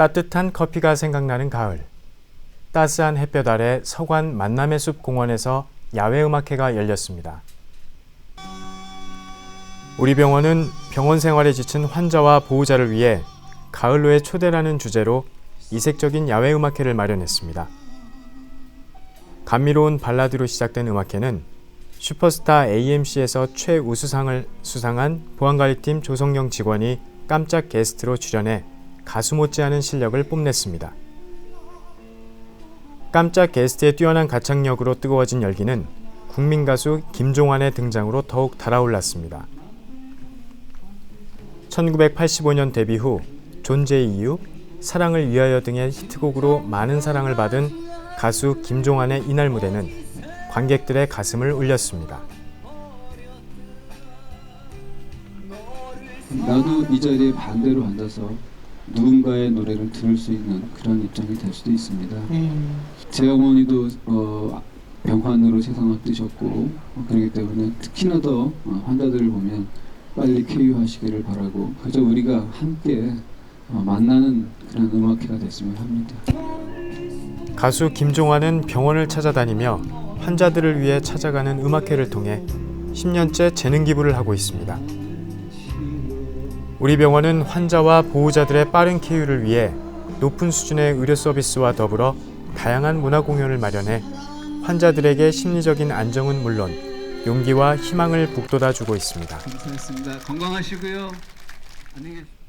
따뜻한 커피가 생각나는 가을. 따스한 햇볕 아래 서관 만남의 숲 공원에서 야외 음악회가 열렸습니다. 우리 병원은 병원 생활에 지친 환자와 보호자를 위해 가을로의 초대라는 주제로 이색적인 야외 음악회를 마련했습니다. 감미로운 발라드로 시작된 음악회는 슈퍼스타 AMC에서 최우수상을 수상한 보안관리팀 조성영 직원이 깜짝 게스트로 출연해 가수 못지않은 실력을 뽐냈습니다. 깜짝 게스트의 뛰어난 가창력으로 뜨거워진 열기는 국민 가수 김종환의 등장으로 더욱 달아올랐습니다. 1985년 데뷔 후 존재의 이유, 사랑을 위하여 등의 히트곡으로 많은 사랑을 받은 가수 김종환의 이날 무대는 관객들의 가슴을 울렸습니다. 나도 이 자리에 반대로 앉아서 누군가의 노래를 들을 수 있는 그런 입장이 될 수도 있습니다. 제 어머니도 어, 병환으로 세상을 뜨셨고 어, 그렇기 때문에 특히나 더 어, 환자들을 보면 빨리 쾌유하시기를 바라고 그저 우리가 함께 어, 만나는 그런 음악회가 됐으면 합니다. 가수 김종환은 병원을 찾아다니며 환자들을 위해 찾아가는 음악회를 통해 10년째 재능 기부를 하고 있습니다. 우리 병원은 환자와 보호자들의 빠른 쾌유를 위해 높은 수준의 의료 서비스와 더불어 다양한 문화 공연을 마련해 환자들에게 심리적인 안정은 물론 용기와 희망을 북돋아 주고 있습니다. 감사했습니다. 건강하시고요. 안녕히 계십시오.